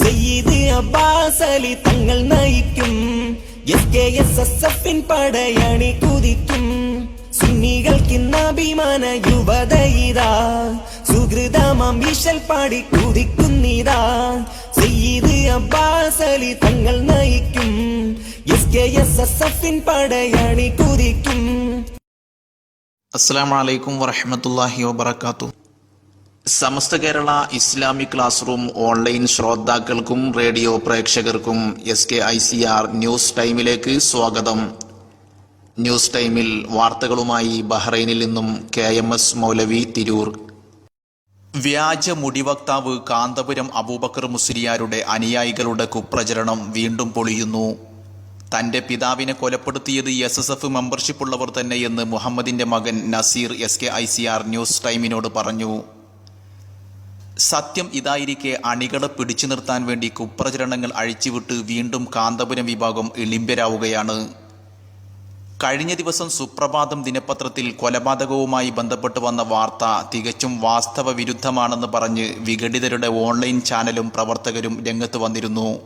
സയ്യിദ് അബ്ബാസ് അലി തങ്ങൾ നയിക്കും. S K S S എഫിൻ പടയണി കുതിക്കും. സുന്നികൾക്കിന്നഭിമാന യുവതയിതാ സുഹൃതമാം വിശൽ പാടി കുതിക്കുന്നിതാ സയ്യിദ് അബ്ബാസ് അലി തങ്ങൾ നയിക്കും. എസ് കെ എസ് എസ് എഫിൻ പടയണി കുതിക്കും. അസ്സാം വലൈക്കും വറഹമത്തല്ലാഹി വബർക്കാത്തു Samastha Kerala Islamic classroom online ശ്രോതാക്കൾക്കും റേഡിയോ പ്രേക്ഷകർക്കും S K I C R news ടൈമിലേക്ക് സ്വാഗതം. ന്യൂസ് ടൈമിൽ വാർത്തകളുമായി ബഹ്റൈനിൽ നിന്നും K M S Moulavi Tirur. വ്യാജ മുടിവക്താവ് കാന്തപുരം അബൂബക്കർ മുസ്ലിയാരുടെ അനുയായികളുടെ കുപ്രചരണം വീണ്ടും പൊളിയുന്നു. തന്റെ പിതാവിനെ കൊലപ്പെടുത്തിയത് എസ് എസ് എഫ് മെമ്പർഷിപ്പുള്ളവർ തന്നെയെന്ന് മുഹമ്മദിന്റെ മകൻ Naseer S K I C R news ടൈമിനോട് പറഞ്ഞു. സത്യം ഇതായിരിക്കെ അണികളെ പിടിച്ചു നിർത്താൻ വേണ്ടി കുപ്രചരണങ്ങൾ അഴിച്ചുവിട്ട് വീണ്ടും കാന്തപുരം വിഭാഗം എളിമ്പരാവുകയാണ്. കഴിഞ്ഞ ദിവസം സുപ്രഭാതം ദിനപത്രത്തിൽ കൊലപാതകവുമായി ബന്ധപ്പെട്ട് വന്ന വാർത്ത തികച്ചും വാസ്തവ വിരുദ്ധമാണെന്ന് പറഞ്ഞ് വിഘടിതരുടെ ഓൺലൈൻ ചാനലും പ്രവർത്തകരും രംഗത്ത് വന്നിരുന്നു.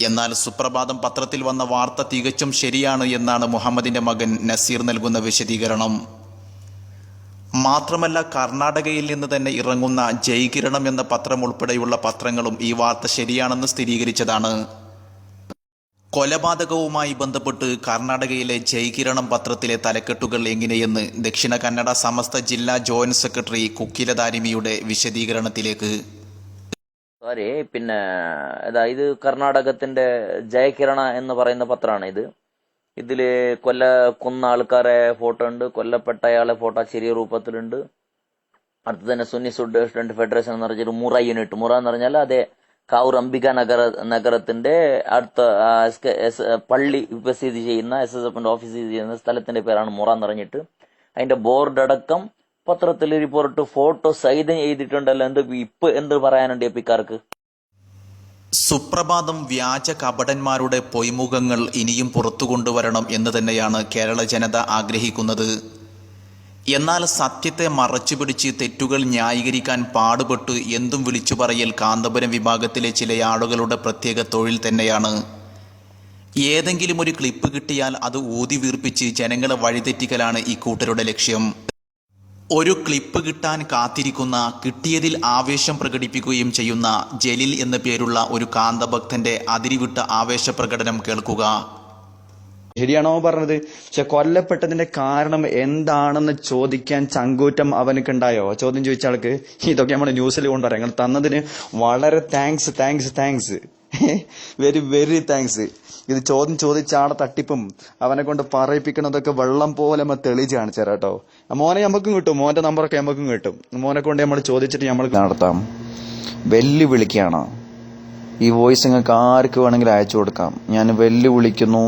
എന്നാൽ സുപ്രഭാതം പത്രത്തിൽ വന്ന വാർത്ത തികച്ചും ശരിയാണ് എന്നാണ് മുഹമ്മദിന്റെ മകൻ നസീർ നൽകുന്ന വിശദീകരണം. മാത്രമല്ല കർണാടകയിൽ നിന്ന് തന്നെ ഇറങ്ങുന്ന ജയ്കിരണം എന്ന പത്രം ഉൾപ്പെടെയുള്ള പത്രങ്ങളും ഈ വാർത്ത ശരിയാണെന്ന് സ്ഥിരീകരിച്ചതാണ്. കൊലപാതകവുമായി ബന്ധപ്പെട്ട് കർണാടകയിലെ ജയ്കിരണം പത്രത്തിലെ തലക്കെട്ടുകൾ എങ്ങനെയെന്ന് ദക്ഷിണ കന്നഡ സമസ്ത ജില്ലാ ജോയിന്റ് സെക്രട്ടറി കുക്കിലദാരിമിയുടെ വിശദീകരണത്തിലേക്ക്. പിന്നെ അതായത് കർണാടകത്തിന്റെ ജയകിരണ എന്ന് പറയുന്ന പത്രമാണ് ഇത് ഇതിൽ കൊല്ല കൊന്ന ആൾക്കാരെ ഫോട്ടോ ഉണ്ട്. കൊല്ലപ്പെട്ട അയാളെ ഫോട്ടോ ചെറിയ രൂപത്തിലുണ്ട്. അടുത്ത് തന്നെ സുന്നി സ്റ്റുഡന്റ് ഫെഡറേഷൻ എന്ന് പറഞ്ഞൊരു മുറ യൂണിറ്റ് മുറ എന്ന് പറഞ്ഞാൽ അതേ കാവൂർ അംബിക നഗര നഗരത്തിന്റെ അടുത്ത പള്ളി സ്ഥിതി ചെയ്യുന്ന എസ് എസ് എഫിന്റെ ഓഫീസ് സ്ഥിതി ചെയ്യുന്ന സ്ഥലത്തിന്റെ പേരാണ് മുറ എന്ന് പറഞ്ഞിട്ട്. അതിന്റെ ബോർഡ് അടക്കം പത്രത്തിൽ റിപ്പോർട്ട് ഫോട്ടോ സഹിതം എഴുതിയിട്ടുണ്ടല്ലോ. എന്ത് ഇപ്പൊ എന്ത് പറയാനുണ്ട് എപ്പിക്കാർക്ക്? സുപ്രഭാതം വ്യാജ കപടന്മാരുടെ പൊയ്മുഖങ്ങൾ ഇനിയും പുറത്തു കൊണ്ടുവരണം എന്ന് തന്നെയാണ് കേരള ജനത ആഗ്രഹിക്കുന്നത്. എന്നാൽ സത്യത്തെ മറച്ചുപിടിച്ച് തെറ്റുകൾ ന്യായീകരിക്കാൻ പാടുപെട്ട് എന്തും വിളിച്ചു പറയൽ കാന്തപുരം വിഭാഗത്തിലെ ചില ആളുകളുടെ പ്രത്യേക തൊഴിൽ തന്നെയാണ്. ഏതെങ്കിലും ഒരു ക്ലിപ്പ് കിട്ടിയാൽ അത് ഊതി വീർപ്പിച്ച് ജനങ്ങളെ വഴിതെറ്റിക്കലാണ് ഈ കൂട്ടരുടെ ലക്ഷ്യം. ഒരു ക്ലിപ്പ് കിട്ടാൻ കാത്തിരിക്കുന്ന കിട്ടിയതിൽ ആവേശം പ്രകടിപ്പിക്കുകയും ചെയ്യുന്ന ജലീൽ എന്ന പേരുള്ള ഒരു കാന്തഭക്തന്റെ അതിരിവിട്ട ആവേശ പ്രകടനം കേൾക്കുക. ശരിയാണോ പറഞ്ഞത്? പക്ഷെ കൊല്ലപ്പെട്ടതിന്റെ കാരണം എന്താണെന്ന് ചോദിക്കാൻ ചങ്കൂറ്റം അവനക്കുണ്ടായോ ചോദ്യം ചോദിച്ച ആൾക്ക് ഇതൊക്കെ നമ്മുടെ ന്യൂസിൽ കൊണ്ടുവരാം. തന്നതിന് വളരെ thanks thanks thanks very very thanks ഇത് ചോദ്യം ചോദിച്ചാണ് തട്ടിപ്പും അവനെ കൊണ്ട് പറയിപ്പിക്കണതൊക്കെ വെള്ളം പോലെ നമ്മൾ തെളിച്ച് കാണിച്ചു തരാം കേട്ടോ. മോനെ നമുക്കും കിട്ടും. മോന്റെ നമ്പറൊക്കെ നമുക്കും കിട്ടും. മോനെ കൊണ്ട് നമ്മൾ ചോദിച്ചിട്ട് നമ്മൾ നടത്താം. വെല്ലുവിളിക്കുകയാണ് ഈ വോയിസ് നിങ്ങൾക്ക് ആർക്ക് വേണമെങ്കിലും അയച്ചു കൊടുക്കാം. ഞാൻ വെല്ലുവിളിക്കുന്നു.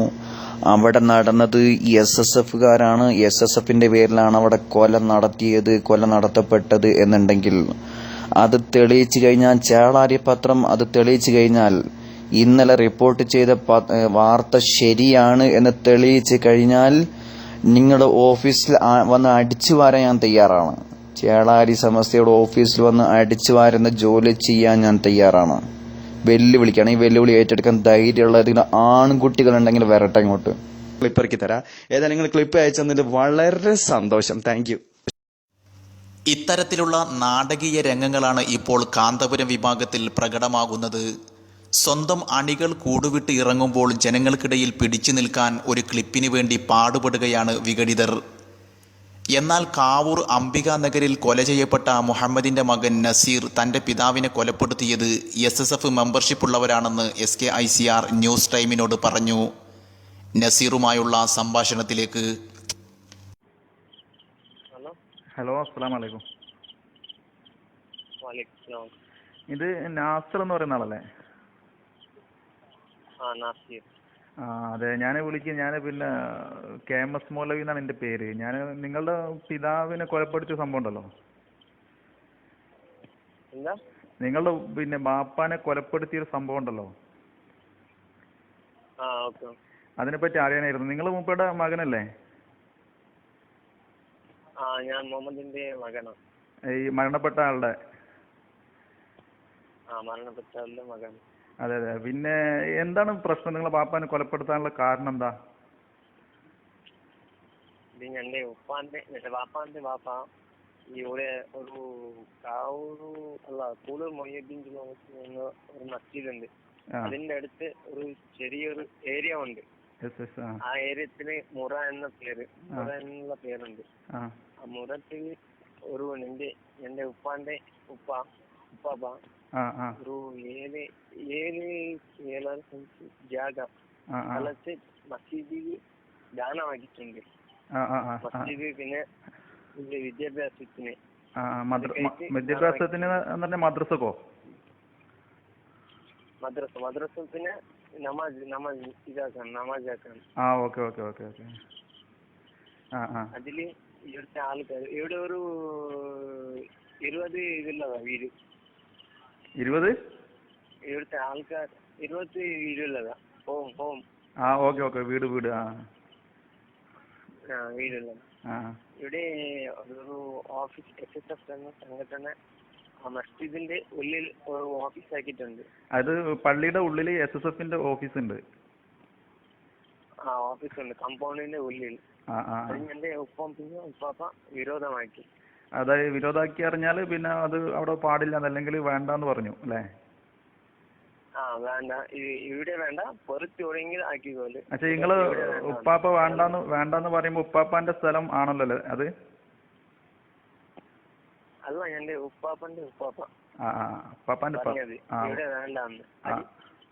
അവിടെ നടന്നത് എസ് എസ് എഫുകാരാണ് എസ് എസ് എഫിന്റെ പേരിലാണ് അവിടെ കൊല നടത്തിയത് കൊല നടത്തപ്പെട്ടത് എന്നുണ്ടെങ്കിൽ അത് തെളിയിച്ചു കഴിഞ്ഞാൽ ചേളാരി പത്രം അത് തെളിയിച്ചു കഴിഞ്ഞാൽ ഇന്നലെ റിപ്പോർട്ട് ചെയ്ത വാർത്ത ശരിയാണ് എന്ന് തെളിയിച്ചു കഴിഞ്ഞാൽ നിങ്ങളുടെ ഓഫീസിൽ വന്ന് അടിച്ചു വാരാൻ ഞാൻ തയ്യാറാണ്. ചേളാരി സമസ്തയുടെ ഓഫീസിൽ വന്ന് അടിച്ചു വാരുന്ന ജോലി ചെയ്യാൻ ഞാൻ തയ്യാറാണ്. വെല്ലുവിളിക്കാണ്. ഈ വെല്ലുവിളി ഏറ്റെടുക്കാൻ ധൈര്യമുള്ള ഏതെങ്കിലും ആൺകുട്ടികളുണ്ടെങ്കിൽ വരട്ടെ ഇങ്ങോട്ട് ക്ലിപ്പ് ഇറക്കി തരാം. ഏതായാലും നിങ്ങൾ ക്ലിപ്പ് അയച്ചതിൽ വളരെ സന്തോഷം. താങ്ക് ഇത്തരത്തിലുള്ള നാടകീയ രംഗങ്ങളാണ് ഇപ്പോൾ കാന്തപുരം വിഭാഗത്തിൽ പ്രകടമാകുന്നത്. സ്വന്തം അണികൾ കൂടുവിട്ട് ഇറങ്ങുമ്പോൾ ജനങ്ങൾക്കിടയിൽ പിടിച്ചു നിൽക്കാൻ ഒരു ക്ലിപ്പിന് വേണ്ടി പാടുപെടുകയാണ് വിഘടിതർ. എന്നാൽ കാവൂർ അംബിക നഗരിൽ കൊല ചെയ്യപ്പെട്ട മുഹമ്മദിന്റെ മകൻ നസീർ തന്റെ പിതാവിനെ കൊലപ്പെടുത്തിയത് S S F മെമ്പർഷിപ്പുള്ളവരാണെന്ന് S K I C R news ടൈമിനോട് പറഞ്ഞു. നസീറുമായുള്ള സംഭാഷണത്തിലേക്ക് ഹലോ അസ്സലാമു അസ്സലാം വലൈക്കും ഇത് നാസർ എന്ന് പറയുന്ന ആളല്ലേ? ആ അതെ ഞാൻ വിളിക്കുക ഞാൻ പിന്നെ കെ എം എസ് മൗലവി എന്നാണ് എന്റെ പേര്. ഞാൻ നിങ്ങളുടെ പിതാവിനെ കൊലപ്പെടുത്തിയ സംഭവം ഉണ്ടല്ലോ? നിങ്ങളുടെ പിന്നെ ബാപ്പാനെ കൊലപ്പെടുത്തിയ ഒരു സംഭവം ഉണ്ടല്ലോ? അതിനെപ്പറ്റി അറിയാനായിരുന്നു. നിങ്ങൾ മൂപ്പയുടെ മകനല്ലേ? ഞാൻ മുഹമ്മദിന്റെ മകനാണ് ഈ മരണപ്പെട്ട ആളുടെ? ആ മരണപ്പെട്ട ആളുടെ മകൻ. അതെ അതെ. പിന്നെ എന്താണ് പ്രശ്നം? നിങ്ങളെ പാപ്പാനെ കൊലപ്പെടുത്താനുള്ള കാരണം എന്താ? ഇത് എന്റെ ഉപ്പാന്റെ എന്റെ വാപ്പാന്റെ വാപ്പ ഇവിടെ ഒരു കാവൂർ അല്ല കൂളൂർ മൊയ്യുദ്ദീൻ ഒരു മസ്ജിദ് ഉണ്ട് അതിന്റെ അടുത്ത് ഒരു ചെറിയൊരു ഏരിയ ഉണ്ട്. ആ. ഏരിയത്തിൽ മുറ എന്ന പേര്. മുറ എന്നുള്ള പേരുണ്ട്. ആ. മുറത്തിൽ ഒരു എന്റെ എന്റെ ഉപ്പാന്റെ ഉപ്പ ഉപ്പാപ്പ ഒരു ഏഴ് ഏഴ് ഏഴര സെന്റ് ജാഗ സ്ഥലത്ത് മസ്ജിദിൽ ദാനമാക്കിയിട്ടുണ്ട് മസ്ജിദ് പിന്നെ വിദ്യാഭ്യാസത്തിന്. വിദ്യാഭ്യാസത്തിന് മദ്രസക്കോ? മദ്രസ മദ്രസ പിന്നെ നമാസ് നമാസ് ഇതാക്കാൻ നമാസ് ആക്കാൻ ആ ഓക്കെ ഓക്കെ ഓക്കെ ഓക്കെ ആ ആ അതിൽ ഇവിടുത്തെ ആൾക്കാർ ഇവിടെ ഒരു ഇരുപത് ഇതുള്ളതാ വീട് ഇരുപത് ഇവിടുത്തെ ആൾക്കാർ ഇരുപത്തി വീടുള്ളതാ ഹോം ഹോം ആ ഓക്കെ ഓക്കെ വീട് വീട് ആ ആ വീടുള്ളത് ആ ഇവിടെ ഒരു ഓഫീസ് എസ് എസ് എഫ് എന്ന സംഘടന ആ മസ്ജിദിന്റെ ഉള്ളിൽ ഓഫീസ് ആക്കിയിട്ടുണ്ട്. അത് പള്ളിയുടെ ഉള്ളിൽ എസ് എസ് എഫിന്റെ ഓഫീസ് ഉണ്ട് ആ ഓഫീസ് ഉണ്ട് കമ്പൗണ്ടിന്റെ ഉള്ളിൽ. എന്റെ ഉപ്പം പിന്നെ ഉപ്പാപ്പ വിരോധമാക്കി. അതായത് വിരോധാക്കി അറിഞ്ഞാൽ പിന്നെ അത് അവിടെ പാടില്ല അല്ലെങ്കിൽ വേണ്ടെന്ന് പറഞ്ഞു അല്ലേ? ആ വേണ്ട. ഇവിടെ വേണ്ട. പുറത്ത് എവിടെയെങ്കിലും ആക്കിക്കോൽ. പക്ഷെ നിങ്ങൾ ഉപ്പാപ്പ വേണ്ടാന്ന് വേണ്ടാന്ന് പറയുമ്പോ ഉപ്പാപ്പാന്റെ സ്ഥലം ആണല്ലോ അല്ലേ അത്? അല്ല എന്റെ ഉപ്പാപ്പന്റെ ഉപ്പാപ്പ. ഉപ്പാപ്പാന്റെ ഇവിടെ വേണ്ടാന്ന്.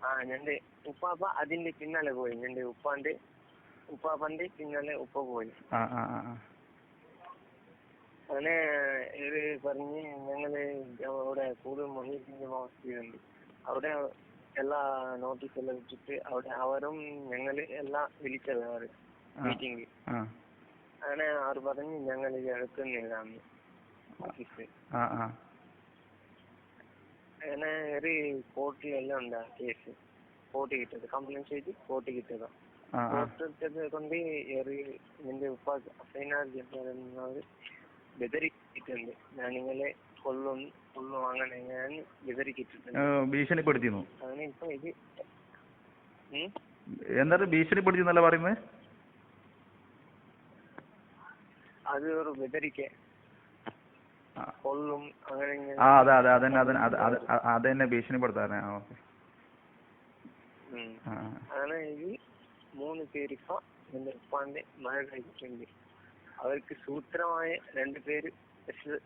ആ. എന്റെ ഉപ്പാപ്പ അതിന്റെ പിന്നാലെ പോയി. എന്റെ ഉപ്പാന്റെ ഉപ്പാപ്പന്റെ പിന്നാലെ ഉപ്പ പോയി. അങ്ങനെ ഇവർ പറഞ്ഞ് ഞങ്ങൾ അവിടെ കൂടുതൽ മൊഹീദിന്റെ മസ്ജിദുണ്ട് അവിടെ എല്ലാ നോട്ടീസ് എല്ലാം വെച്ചിട്ട് അവിടെ അവരും ഞങ്ങൾ എല്ലാം വിളിച്ചത് അവർ മീറ്റിംഗ് അങ്ങനെ അവർ പറഞ്ഞ് ഞങ്ങൾ എടുക്കുന്നില്ല അങ്ങനെ ഒരു കോർട്ടിലെല്ലാം ഉണ്ട് കേസ് കോർട്ട് കിട്ടിയത് കംപ്ലൈന്റ് ചെയ്ത് കോർട്ട് കിട്ടിയതാ ആ ആ. കോർട്ട് എടുത്തത് കൊണ്ട് ഏറി എന്റെ ഉപ്പ ജബ്ബാർ ബെദറിക്കിട്ടുണ്ട് ഞാൻ നിങ്ങളെ കൊല്ലും കൊല്ലും അങ്ങനെ ഞാൻ ബെദറിക്കിട്ടിട്ടുണ്ട് ഏ, ഭീഷണിപ്പെടുത്തിന്നു. അങ്ങനെ ഇപ്പൊ ഇത്? എന്നിട്ട് ഭീഷണിപ്പെടുത്തിന്നല്ല പറയുന്നത് അത് ഒരു ബെദറിക്ക ആ. കൊല്ലും അങ്ങനെ ആ അതെ അതെ അതന്നെ അതന്നെ അത് അത് അത് അതന്നെ ഭീഷണിപ്പെടുത്താറേ. ആ ഓക്കെ. അങ്ങനെ ഇത് മൂന്ന് പേര് ഇപ്പൊ എന്റെ മഴ കഴിച്ചിട്ടുണ്ട് അവർക്ക് സൂത്രമായ രണ്ട് പേര്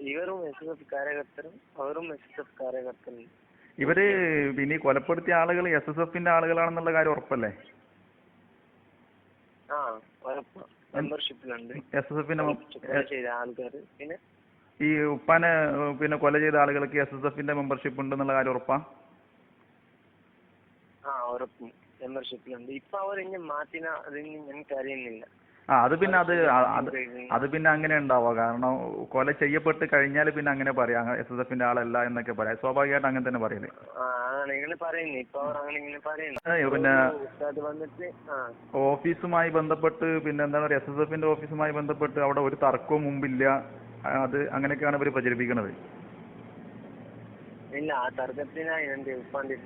ഇവരും എസ് എസ് എഫ് കാര്യകർത്തരും അവരും എസ് എസ് എഫ് കാര്യകർത്തരും ഇവർ പിന്നെ ഈ കൊലപ്പെടുത്തിയ ആളുകൾ എസ് എസ് എഫിന്റെ ആളുകളാണെന്നുള്ള കാര്യം ഉറപ്പല്ലേ? ആ ഉറപ്പ്. മെമ്പർഷിപ്പിലുണ്ട് എസ് എസ് എഫിന്റെ ആൾക്കാർ പിന്നെ ഈ ഉപ്പാനെ പിന്നെ കൊല ചെയ്ത ആളുകൾക്ക് എസ് എസ് എഫിന്റെ മെമ്പർഷിപ്പ് ഉണ്ടെന്നുള്ള കാര്യം ഉറപ്പാ? ആ ഉറപ്പും. മെമ്പർഷിപ്പിലുണ്ട് ഇപ്പൊ അവർ ഇനി മാറ്റിന അതിന് ഞങ്ങൾക്ക് അറിയുന്നില്ല ആ അത് പിന്നെ അത് അത് പിന്നെ അങ്ങനെ ഉണ്ടാവുക. കാരണം കൊല ചെയ്യപ്പെട്ട് കഴിഞ്ഞാൽ പിന്നെ അങ്ങനെ പറയാം. എസ് എസ് എഫിന്റെ ആളല്ല എന്നൊക്കെ പറയാം. സ്വാഭാവികമായിട്ട് അങ്ങനെ തന്നെ പറയൽ. പിന്നെ ഓഫീസുമായി ബന്ധപ്പെട്ട് പിന്നെ എന്താണ് പറയുക എസ് എസ് എഫിന്റെ ഓഫീസുമായി ബന്ധപ്പെട്ട് അവിടെ ഒരു തർക്കവും മുമ്പില്ല. അത് അങ്ങനെയൊക്കെയാണ് ഇവർ പ്രചരിപ്പിക്കുന്നത് ഇല്ല ആ തർക്കത്തിനായി എന്റെ ഉപ്പാന്റെ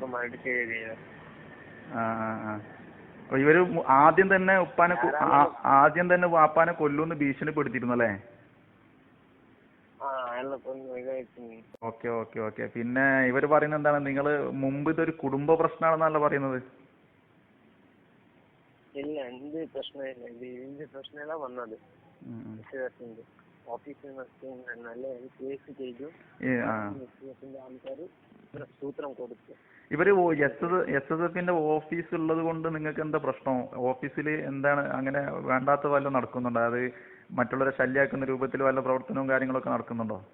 ഇവർ ആദ്യം തന്നെ ഉപ്പാനെ ആദ്യം തന്നെ വാപ്പാനെ കൊല്ലൂന്ന് ഭീഷണിപ്പെടുത്തിയിരുന്നു അല്ലേ? Okay okay okay. പിന്നെ ഇവർ പറയുന്നത് എന്താണ്? നിങ്ങൾ മുമ്പ് ഇതൊരു കുടുംബ പ്രശ്നമാണെന്നല്ല പറയുന്നത്? ഇല്ല എന്ത് പ്രശ്നമില്ല. പ്രശ്നമല്ല വന്നത്. ഓഫീസിൽ നിന്ന് നല്ല കേസ് ചെയ്തു. ഈ, ആ. വിശ്വാസത്തിന്റെ ആൾക്കാർ സൂത്രം കൊടുത്തു. ഇവർ എസ് എസ് എസ് എഫിന്റെ ഓഫീസ് ഉള്ളത് കൊണ്ട് നിങ്ങൾക്ക് എന്താ പ്രശ്നം? ഓഫീസിൽ എന്താണ് അങ്ങനെ വേണ്ടാത്ത വല്ല നടക്കുന്നുണ്ടോ? അത് മറ്റുള്ളവരെ ശല്യാക്കുന്ന രൂപത്തിൽ വല്ല പ്രവർത്തനവും കാര്യങ്ങളൊക്കെ നടക്കുന്നുണ്ടോ?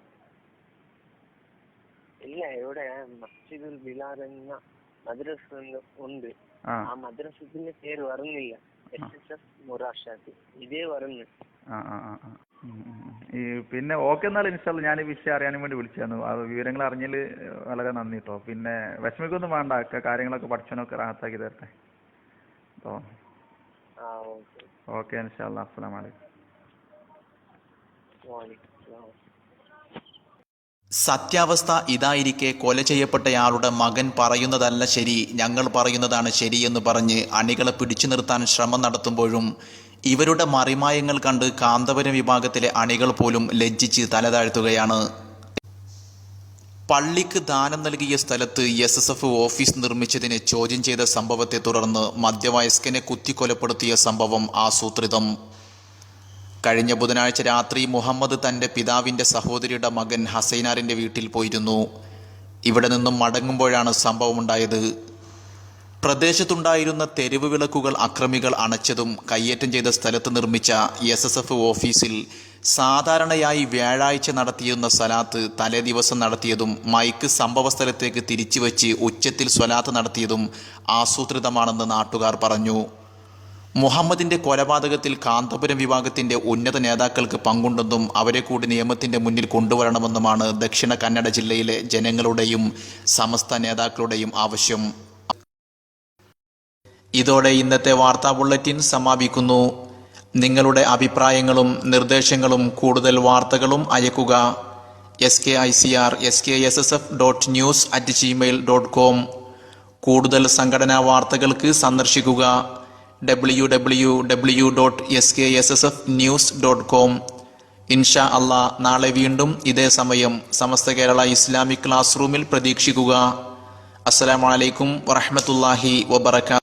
ഇല്ല ഇവിടെ മസ്ജിദുൽ ബിലാൽ എന്ന മദ്രസ ഉണ്ട് ആ. മദ്രസത്തിന്റെ പേര് വരുന്നില്ല. എസ് എസ് എഫ് മുറാഷാത്ത് ഇതേ വരുന്നു. ഈ പിന്നെ ഓക്കെ എന്നാൽ ഇൻഷാല്ല ഞാൻ ഈ വിഷയം അറിയാനും വേണ്ടി വിളിച്ചായിരുന്നു ആ വിവരങ്ങൾ അറിഞ്ഞതിൽ വളരെ നന്ദി കേട്ടോ പിന്നെ വിഷമിക്കൊന്നും വേണ്ട. ഒക്കെ കാര്യങ്ങളൊക്കെ പഠിച്ചനൊക്കെ റാഹത്താക്കി തരട്ടെ. കേട്ടോ ഓക്കെ. ഓക്കെ ഇൻഷാല്ല അസ്സലാമു അലൈക്കും വാലിക്കും സത്യാവസ്ഥ ഇതായിരിക്കെ കൊല ചെയ്യപ്പെട്ടയാളുടെ മകൻ പറയുന്നതല്ല ശരി. ഞങ്ങൾ പറയുന്നതാണ് ശരിയെന്ന് പറഞ്ഞ് അണികളെ പിടിച്ചു നിർത്താൻ ശ്രമം നടത്തുമ്പോഴും ഇവരുടെ മറിമായങ്ങൾ കണ്ട് കാന്തപുരം വിഭാഗത്തിലെ അണികൾ പോലും ലജ്ജിച്ച് തലതാഴ്ത്തുകയാണ്. പള്ളിക്ക് ദാനം നൽകിയ സ്ഥലത്ത് എസ് എസ് എഫ് ഓഫീസ് നിർമ്മിച്ചതിനെ ചോദ്യം ചെയ്ത സംഭവത്തെ തുടർന്ന് മധ്യവയസ്കനെ കുത്തിക്കൊലപ്പെടുത്തിയ സംഭവം ആസൂത്രിതം. കഴിഞ്ഞ ബുധനാഴ്ച രാത്രി മുഹമ്മദ് തന്റെ പിതാവിന്റെ സഹോദരിയുടെ മകൻ ഹസൈനാറിന്റെ വീട്ടിൽ പോയിരുന്നു. ഇവിടെ നിന്നും മടങ്ങുമ്പോഴാണ് സംഭവമുണ്ടായത്. പ്രദേശത്തുണ്ടായിരുന്ന തെരുവ് വിളക്കുകൾ അക്രമികൾ അണച്ചതും കയ്യേറ്റം ചെയ്ത സ്ഥലത്ത് നിർമ്മിച്ച എസ് എസ് എഫ് ഓഫീസിൽ സാധാരണയായി വ്യാഴാഴ്ച നടത്തിയിരുന്ന സ്വലാത്ത് തലേദിവസം നടത്തിയതും മൈക്ക് സംഭവ സ്ഥലത്തേക്ക് തിരിച്ചുവച്ച് ഉച്ചത്തിൽ സ്വലാത്ത് നടത്തിയതും ആസൂത്രിതമാണെന്ന് നാട്ടുകാർ പറഞ്ഞു. മുഹമ്മദിന്റെ കൊലപാതകത്തിൽ കാന്തപുരം വിഭാഗത്തിന്റെ ഉന്നത നേതാക്കൾക്ക് പങ്കുണ്ടെന്നും അവരെ കൂടി നിയമത്തിന്റെ മുന്നിൽ കൊണ്ടുവരണമെന്നുമാണ് ദക്ഷിണ കന്നഡ ജില്ലയിലെ ജനങ്ങളുടെയും സമസ്ത നേതാക്കളുടെയും ആവശ്യം. ഇതോടെ ഇന്നത്തെ വാർത്താ ബുള്ളറ്റിൻ സമാപിക്കുന്നു. നിങ്ങളുടെ അഭിപ്രായങ്ങളും നിർദ്ദേശങ്ങളും കൂടുതൽ വാർത്തകളും അയക്കുക. S K I C R S K S S F dot news at Gmail dot com കൂടുതൽ സംഘടനാ വാർത്തകൾക്ക് സന്ദർശിക്കുക. W W W dot S K S S F news dot com ഇൻഷാ അള്ളാ നാളെ വീണ്ടും ഇതേ സമയം സമസ്ത കേരള ഇസ്ലാമിക് ക്ലാസ് റൂമിൽ പ്രതീക്ഷിക്കുക. അസ്സലാമലൈക്കും വറഹമത്തല്ലാഹി വബർക്കാത്തു